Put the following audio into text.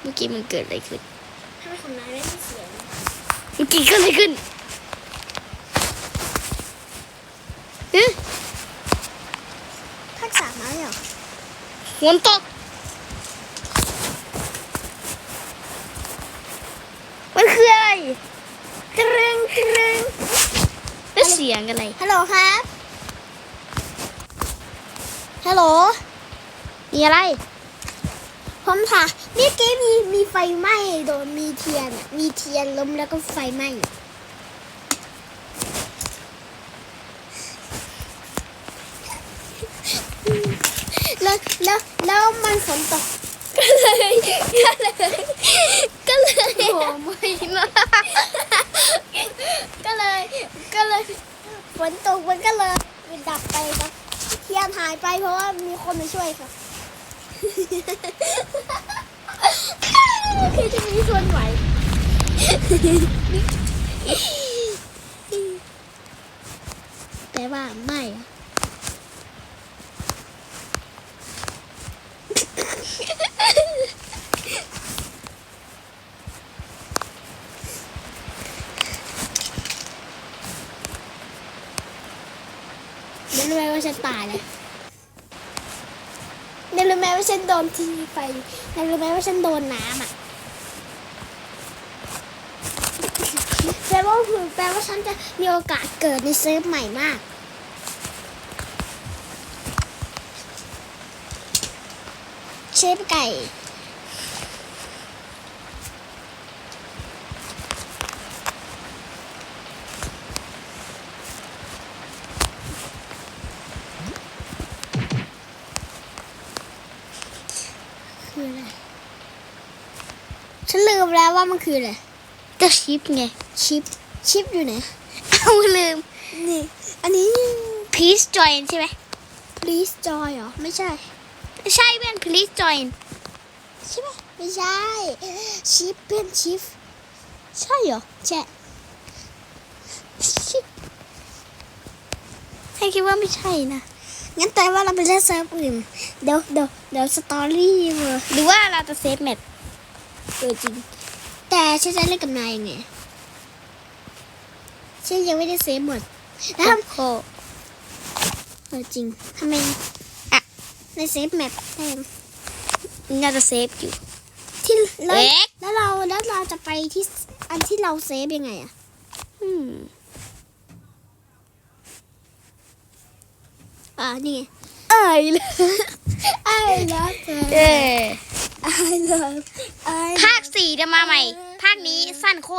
เมื่อกี้มันเกิดอะไรขึ้นทำไมของนายไม่มีเสียงเมื่อกี้เกิดอะไรขึ้นเอ๊ะภาคสามมาแล้วเหรอฝนตก มันคืออะไรกรึงกรึงแล้วเสียงอะไร ฮัลโหลครับ ฮัลโหล มีอะไร ผมค่ะนี่เกมมีมีไฟไหม้โดนมีเทียนมีเทียนล้มแล้วก็ไฟไหม้แล้วแล้วแล้วมันฝนตกก็เลยก็เลยก็เลยโอ้ไม่นะก็เลยก็เลยฝนตกมันก็เลยดับไปครับเทียนหายไปเพราะว่ามีคนมาช่วยครับ คือจะมีคนไหวแต่ว่าไม่อะนั่รู้ไหมว่าฉันตายเลย นั่นรู้ไหมว่าฉันโดนทีไฟนั่นรู้ไหมว่าฉันโดนน้ำอะแปลว่าคือแปลว่าฉันจะมีโอกาสเกิดในเซิร์ฟใหม่มากเชฟไก่ คืออะไร ฉันลืมแล้วว่ามันคืออะไรก็ชิปไง ชิป ชิปอยู่ไหน เอาลืม นี่ อันนี้ please join ใช่ไหม please joy เหรอ ไม่ใช่ใช่เพื่อน please join ใช่ไหมไม่ใช่ ชิปเป็นชิฟใช่เหรอใช่ชิปให้คิดว่าไม่ใช่นะงั้นแต่ว่าเราไปเล่นเซิร์ฟอื่น เดี๋ยวเดี๋ยวเดี๋ยวสตอรี่มาหรือว่าเราจะเซฟแมท เออจริง แต่ฉันจะเล่นกับนายยังไงฉันยังไม่ได้เซฟหมดแล้วทโอ้ำเออจริงทำไมอะในเซฟแมปได้ยังน่าจะเซฟอยู่ที่แล้วเอ๊ะแล้วเราแล้วเราจะไปที่อันที่เราเซฟยังไงอะอืมอ่านี่ไงเอ้ยเลยไอ้แล้วเธอ I love I ภาคสี่จะมาใหม่ ภาคนี้สั้นโคตร